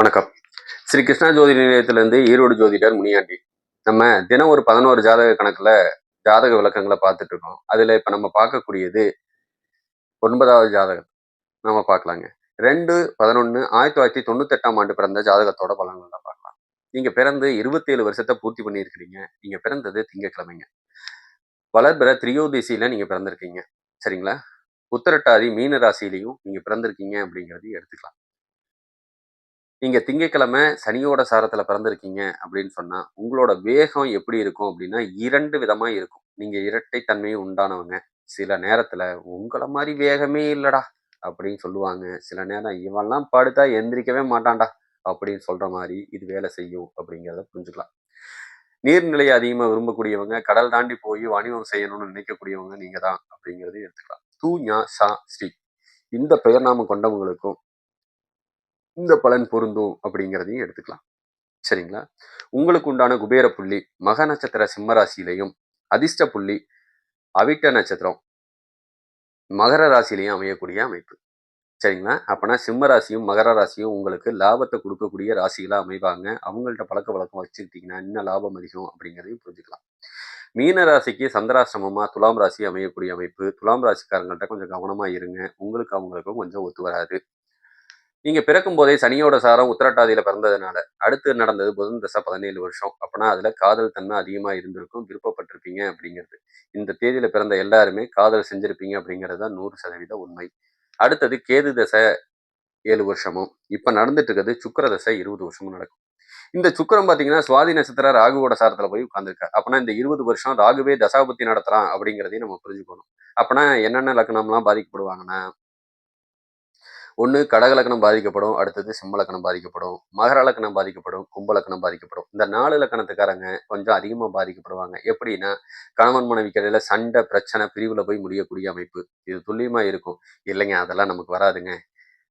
வணக்கம். ஸ்ரீ கிருஷ்ணா ஜோதி நிலையத்திலிருந்து ஈரோடு ஜோதிடர் முனியாண்டி. நம்ம தினம் ஒரு பதினோரு ஜாதக கணக்குல ஜாதக விளக்கங்களை பார்த்துட்டு இருக்கோம். அதுல இப்ப நம்ம பார்க்கக்கூடியது ஒன்பதாவது ஜாதகம். நம்ம பார்க்கலாங்க. ரெண்டு பதினொன்னு ஆயிரத்தி தொள்ளாயிரத்தி தொண்ணூத்தி எட்டாம் ஆண்டு பிறந்த ஜாதகத்தோட பலன்களை பார்க்கலாம். நீங்க பிறந்து இருபத்தேழு வருஷத்தை பூர்த்தி பண்ணியிருக்கிறீங்க. நீங்க பிறந்தது திங்கக்கிழமைங்க. வளர்பிற திரியோதசியில நீங்க பிறந்திருக்கீங்க. சரிங்களா? உத்தரட்டாதி மீன ராசியிலையும் நீங்க பிறந்திருக்கீங்க அப்படிங்கிறதையும் எடுத்துக்கலாம். நீங்கள் திங்கட்கிழமை சனியோட சாரத்தில் பிறந்திருக்கீங்க அப்படின்னு சொன்னால் உங்களோட வேகம் எப்படி இருக்கும் அப்படின்னா இரண்டு விதமாக இருக்கும். நீங்கள் இரட்டை தன்மையை உண்டானவங்க. சில நேரத்தில் உங்களை மாதிரி வேகமே இல்லைடா அப்படின்னு சொல்லுவாங்க. சில நேரம் இவன்லாம் படுத்தா எந்திரிக்கவே மாட்டான்டா அப்படின்னு சொல்கிற மாதிரி இது வேலை செய்யும் அப்படிங்கிறத புரிஞ்சுக்கலாம். நீர்நிலையை அதிகமாக விரும்பக்கூடியவங்க கடல் தாண்டி போய் வணிகம் செய்யணும்னு நினைக்கக்கூடியவங்க நீங்கள் தான் அப்படிங்கிறதையும் எடுத்துக்கலாம். தூ ஞா சா ஸ்ரீ. இந்த பெயர் நாம கொண்டவங்களுக்கும் இந்த பலன் பொருந்தும் அப்படிங்கிறதையும் எடுத்துக்கலாம். சரிங்களா? உங்களுக்கு உண்டான குபேர புள்ளி மக நட்சத்திர சிம்ம ராசியிலையும் அதிர்ஷ்ட புள்ளி அவிட்ட நட்சத்திரம் மகர ராசியிலையும் அமையக்கூடிய அமைப்பு. சரிங்களா? அப்போனா சிம்ம ராசியும் மகர ராசியும் உங்களுக்கு லாபத்தை கொடுக்கக்கூடிய ராசிகளாக அமைவாங்க. அவங்கள்ட்ட பழக்க வழக்கம் வச்சுக்கிட்டீங்கன்னா இன்னும் லாபம் அதிகம் அப்படிங்கிறதையும் புரிஞ்சுக்கலாம். மீன ராசிக்கு சந்திராசிரமமாக துலாம் ராசி அமையக்கூடிய அமைப்பு. துலாம் ராசிக்காரங்கள்ட்ட கொஞ்சம் கவனமாக இருங்க. உங்களுக்கு அவங்களுக்கும் கொஞ்சம் ஒத்து வராது. நீங்க பிறக்கும் போதே சனியோட சாரம் உத்தரட்டாதியில் பிறந்ததுனால அடுத்து நடந்தது புதன் தசை பதினேழு வருஷம். அப்பனா அதுல காதல் தன்மை அதிகமா இருந்திருக்கும் விருப்பப்பட்டிருப்பீங்க அப்படிங்கிறது. இந்த தேதியில் பிறந்த எல்லாருமே காதல் செஞ்சிருப்பீங்க அப்படிங்கிறது தான் நூறு சதவீத உண்மை. அடுத்தது கேது தசை ஏழு வருஷமும். இப்போ நடந்துட்டு இருக்கிறது சுக்கர தசை இருபது வருஷமும் நடக்கும். இந்த சுக்கரம் பாத்தீங்கன்னா சுவாதி நட்சத்திர ராகுவோட சாரத்தில் போய் உட்காந்துருக்காரு அப்பனா இந்த இருபது வருஷம் ராகுவே தசாபத்தி நடத்துறான் அப்படிங்கிறதையும் நம்ம புரிஞ்சுக்கணும். அப்பனா என்னென்ன லக்கணம்லாம் பாதிக்கப்படுவாங்கன்னா ஒன்று கடகலக்கணம் பாதிக்கப்படும் அடுத்தது சிம்மலக்கணம் பாதிக்கப்படும் மகர லக்கணம் பாதிக்கப்படும் கும்பலக்கணம் பாதிக்கப்படும். இந்த நாலு லக்கணத்துக்காரங்க கொஞ்சம் அதிகமாக பாதிக்கப்படுவாங்க. எப்படின்னா கணவன் மனைவி கடையில் சண்டை பிரச்சனை பிரிவில் போய் முடியக்கூடிய அமைப்பு. இது துல்லியமாக இருக்கும். இல்லைங்க அதெல்லாம் நமக்கு வராதுங்க.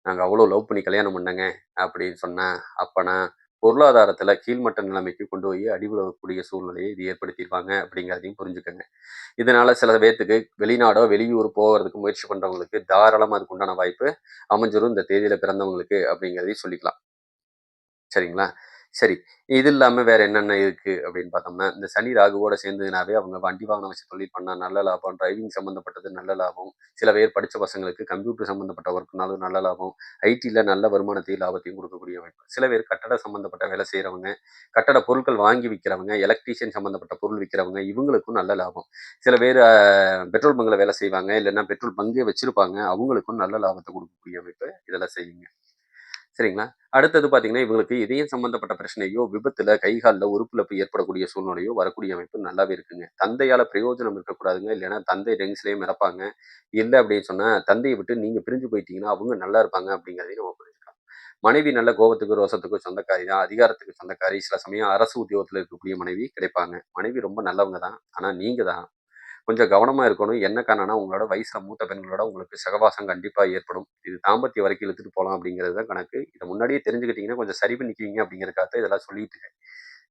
நாங்கள் அவ்வளோ லவ் பண்ணி கல்யாணம் பண்ணங்க அப்படின்னு சொன்னால் அப்போனா பொருளாதாரத்துல கீழ்மட்ட நிலைமைக்கு கொண்டு போய் அடிபடக்கூடிய சூழ்நிலையை இது ஏற்படுத்தியிருப்பாங்க அப்படிங்கிறதையும் புரிஞ்சுக்கோங்க. இதனால சில பேர்த்துக்கு வெளிநாடோ வெளியூர் போகிறதுக்கு முயற்சி பண்றவங்களுக்கு தாராளமாக அதுக்கு உண்டான வாய்ப்பு அமைஞ்சிரும். இந்த தேதியில பிறந்தவங்களுக்கு அப்படிங்கிறதையும் சொல்லிக்கலாம். சரிங்களா? சரி இது இல்லாமல் வேற என்னென்ன இருக்கு? அப்படின்னு பார்த்தோம்னா இந்த சனி ராகுவோட சேர்ந்ததுனாவே அவங்க வண்டி வாகனம் வச்சு தொழில் பண்ணால் நல்ல லாபம் டிரைவிங் சம்மந்தப்பட்டது நல்ல லாபம். சில பேர் படித்த பசங்களுக்கு கம்ப்யூட்டர் சம்மந்தப்பட்ட ஒர்க்னாலும் நல்ல லாபம். ஐடியில் நல்ல வருமானத்தையும் லாபத்தையும் கொடுக்கக்கூடிய அமைப்பு. சில பேர் கட்டட சம்மந்தப்பட்ட வேலை செய்கிறவங்க கட்டட பொருட்கள் வாங்கி விற்கிறவங்க எலக்ட்ரீஷியன் சம்மந்தப்பட்ட பொருள் விற்கிறவங்க இவங்களுக்கும் நல்ல லாபம். சில பேர் பெட்ரோல் பங்கில் வேலை செய்வாங்க இல்லைன்னா பெட்ரோல் பங்கே வச்சிருப்பாங்க அவங்களுக்கும் நல்ல லாபத்தை கொடுக்கக்கூடிய அமைப்பு இதெல்லாம் செய்யுங்க. சரிங்களா? அடுத்தது பார்த்தீங்கன்னா இவங்களுக்கு இதயம் சம்பந்தப்பட்ட பிரச்சனையோ விபத்தில் கைகாலில் உறுப்பிழப்பு ஏற்படக்கூடிய சூழ்நிலையோ வரக்கூடிய அமைப்பு நல்லாவே இருக்குங்க. தந்தையால் பிரயோஜனம் இருக்கக்கூடாதுங்க. இல்லைன்னா தந்தை ரெங்ஸ்லேயே மிறப்பாங்க இல்லை அப்படின்னு சொன்னால் தந்தையை விட்டு நீங்கள் பிரிஞ்சு போயிட்டீங்கன்னா அவங்க நல்லா இருப்பாங்க அப்படிங்கிறதையும் நம்ம புரிஞ்சுக்கலாம். மனைவி நல்ல கோபத்துக்கு ரோசத்துக்கு சொந்தக்காரி தான். அதிகாரத்துக்கு சொந்தக்காரி. சில சமயம் அரசு உத்தியோகத்தில் இருக்கக்கூடிய மனைவி கிடைப்பாங்க. மனைவி ரொம்ப நல்லவங்க தான். ஆனால் நீங்கள் தான். கொஞ்சம் கவனமாக இருக்கணும். என்ன காரணம்னா உங்களோட வயசில் மூத்த பெண்களோட உங்களுக்கு சகவாசம் கண்டிப்பாக ஏற்படும். இது தாம்பத்திய வரைக்கும் இழுத்துட்டு போகலாம் அப்படிங்கிறது தான் கணக்கு. இதை முன்னாடியே தெரிஞ்சுக்கிட்டிங்கன்னா கொஞ்சம் சரி பண்ணிக்குவீங்க அப்படிங்கிறக்காக இதெல்லாம் சொல்லிட்டு இருக்கேன்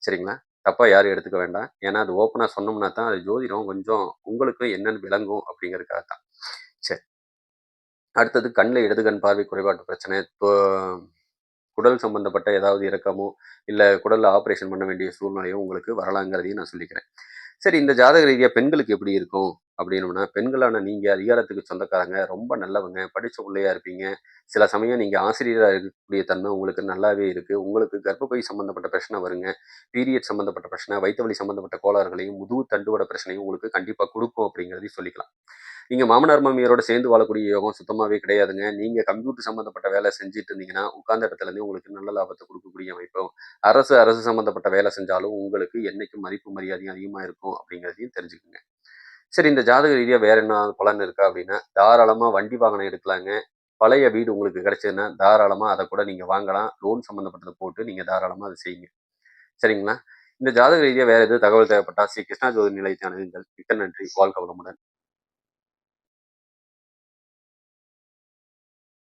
சரிங்களா? தப்பாக யாரும் எடுத்துக்க வேண்டாம். ஏன்னா அது ஓப்பனாக சொன்னோம்னா தான் அது ஜோதிடம் கொஞ்சம் உங்களுக்கு என்னென்னு விளங்கும் அப்படிங்கிறதுக்காக தான். சரி. அடுத்தது கண்ணில் இடது கண் பார்வை குறைபாட்டு பிரச்சனை. குடல் சம்பந்தப்பட்ட ஏதாவது இறக்கமோ இல்லை குடலில் ஆப்ரேஷன் பண்ண வேண்டிய சூழ்நிலையோ உங்களுக்கு வரலாங்கிறதையும் நான் சொல்லிக்கிறேன். சரி இந்த ஜாதக ரீதியாக பெண்களுக்கு எப்படி இருக்கும்? அப்படின்னோம்னா பெண்களான நீங்கள் அதிகாரத்துக்கு சொந்தக்காரங்க ரொம்ப நல்லவங்க படித்த பிள்ளையா இருப்பீங்க. சில சமயம் நீங்கள் ஆசிரியராக இருக்கக்கூடிய தன்மை உங்களுக்கு நல்லாவே இருக்குது உங்களுக்கு கர்ப்பப்பை சம்மந்தப்பட்ட பிரச்சனை வருங்க. பீரியட் சம்மந்தப்பட்ட பிரச்சனை வயிற்று வலி சம்மந்தப்பட்ட கோளாறுகளையும் முதுகு தண்டுவட பிரச்சனையும் உங்களுக்கு கண்டிப்பாக கொடுக்கும் அப்படிங்கிறதையும் சொல்லிக்கலாம். நீங்க மாமனார் மாமியாரோட சேர்ந்து வாழக்கூடிய யோகம் சுத்தமாவே கிடையாதுங்க. நீங்க கம்ப்யூட்டர் சம்பந்தப்பட்ட வேலை செஞ்சுட்டு இருந்தீங்கன்னா உட்கார்ந்த இடத்துல இருந்து உங்களுக்கு நல்ல லாபத்தை கொடுக்கக்கூடிய அமைப்பும் அரசு அரசு சம்பந்தப்பட்ட வேலை செஞ்சாலும் உங்களுக்கு என்னைக்கும் மதிப்பு மரியாதையும் அதிகமா இருக்கும் அப்படிங்கிறதையும் தெரிஞ்சுக்கோங்க. சரி இந்த ஜாதக ரீதியாக வேற என்ன பலன் இருக்கா அப்படின்னா தாராளமாக வண்டி வாகனம் எடுக்கலாங்க. பழைய வீடு உங்களுக்கு கிடைச்சதுன்னா தாராளமாக அதை கூட நீங்கள் வாங்கலாம். லோன் சம்மந்தப்பட்டதை போட்டு நீங்கள் தாராளமாக அதை செய்யுங்க. சரிங்களா? இந்த ஜாதக ரீதியாக வேறு எதுவும் தகவல் தேவைப்பட்டா ஸ்ரீ கிருஷ்ணா ஜோதி நிலையத்தை அணுகுங்கள். மிக்க நன்றி. வாழ்க வளமுடன்.